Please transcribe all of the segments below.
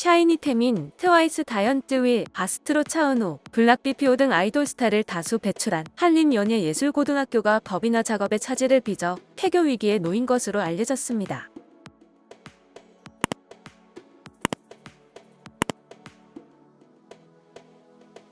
샤이니 태민, 트와이스 다현쯔위, 아스트로 차은우, 블락비피오 등 아이돌 스타를 다수 배출한 한림연예예술고등학교가 법인화 작업에 차질을 빚어 폐교 위기에 놓인 것으로 알려졌습니다.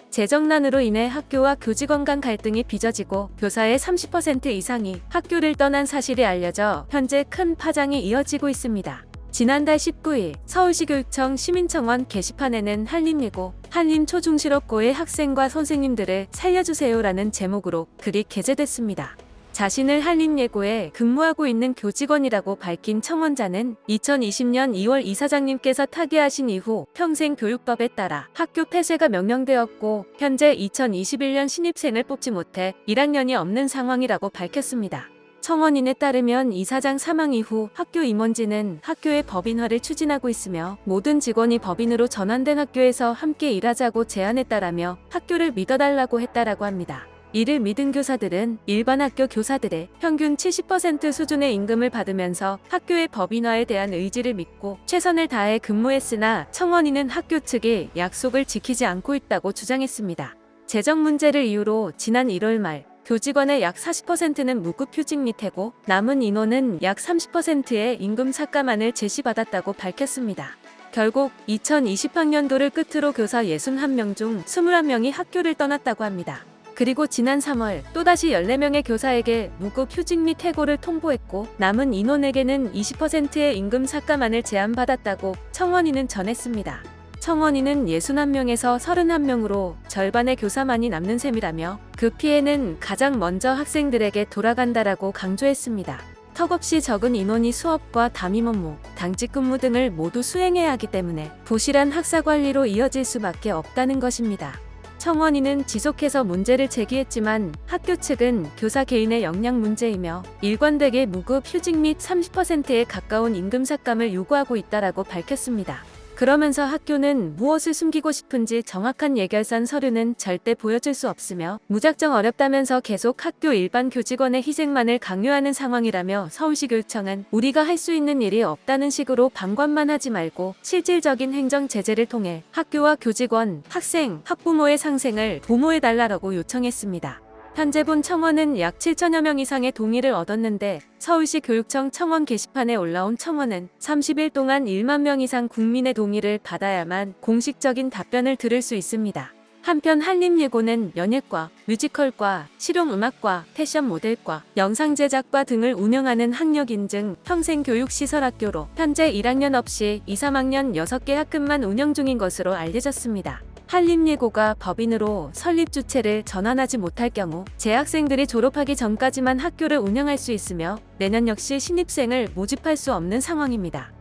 재정난으로 인해 학교와 교직원 간 갈등이 빚어지고 교사의 30% 이상이 학교를 떠난 사실이 알려져 현재 큰 파장이 이어지고 있습니다. 지난달 19일 서울시 교육청 시민청원 게시판에는 한림예고, 한림초중실업고의 학생과 선생님들을 살려주세요라는 제목으로 글이 게재됐습니다. 자신을 한림예고에 근무하고 있는 교직원이라고 밝힌 청원자는 2020년 2월 이사장님께서 타계하신 이후 평생 교육법에 따라 학교 폐쇄가 명령되었고 현재 2021년 신입생을 뽑지 못해 1학년이 없는 상황이라고 밝혔습니다. 청원인에 따르면 이사장 사망 이후 학교 임원진은 학교의 법인화를 추진하고 있으며 모든 직원이 법인으로 전환된 학교에서 함께 일하자고 제안했다라며 학교를 믿어달라고 했다라고 합니다. 이를 믿은 교사들은 일반 학교 교사들의 평균 70% 수준의 임금을 받으면서 학교의 법인화에 대한 의지를 믿고 최선을 다해 근무했으나 청원인은 학교 측이 약속을 지키지 않고 있다고 주장했습니다. 재정 문제를 이유로 지난 1월 말 교직원의 약 40%는 무급 휴직 및 해고, 남은 인원은 약 30%의 임금 삭감안을 제시받았다고 밝혔습니다. 결국 2020학년도를 끝으로 교사 61명 중 21명이 학교를 떠났다고 합니다. 그리고 지난 3월 또다시 14명의 교사에게 무급 휴직 및 해고를 통보했고 남은 인원에게는 20%의 임금 삭감안을 제안받았다고 청원인은 전했습니다. 청원인은 61명에서 31명으로 절반의 교사만이 남는 셈이라며 그 피해는 가장 먼저 학생들에게 돌아간다라고 강조했습니다. 턱없이 적은 인원이 수업과 담임 업무, 당직 근무 등을 모두 수행해야 하기 때문에 부실한 학사 관리로 이어질 수밖에 없다는 것입니다. 청원인은 지속해서 문제를 제기했지만 학교 측은 교사 개인의 역량 문제이며 일관되게 무급 휴직 및 30%에 가까운 임금 삭감을 요구하고 있다라고 밝혔습니다. 그러면서 학교는 무엇을 숨기고 싶은지 정확한 예결산 서류는 절대 보여줄 수 없으며 무작정 어렵다면서 계속 학교 일반 교직원의 희생만을 강요하는 상황이라며 서울시 교육청은 우리가 할 수 있는 일이 없다는 식으로 방관만 하지 말고 실질적인 행정 제재를 통해 학교와 교직원, 학생, 학부모의 상생을 보호해달라고 요청했습니다. 현재 본 청원은 약 7천여 명 이상의 동의를 얻었는데 서울시 교육청 청원 게시판에 올라온 청원은 30일 동안 1만 명 이상 국민의 동의를 받아야만 공식적인 답변을 들을 수 있습니다. 한편 한림예고는 연예과, 뮤지컬과, 실용음악과, 패션 모델과, 영상 제작과 등을 운영하는 학력 인증 평생교육시설학교로 현재 1학년 없이 2, 3학년 6개 학급만 운영 중인 것으로 알려졌습니다. 한림예고가 법인으로 설립 주체를 전환하지 못할 경우 재학생들이 졸업하기 전까지만 학교를 운영할 수 있으며 내년 역시 신입생을 모집할 수 없는 상황입니다.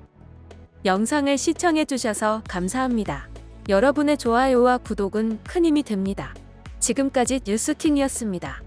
영상을 시청해 주셔서 감사합니다. 여러분의 좋아요와 구독은 큰 힘이 됩니다. 지금까지 뉴스킹이었습니다.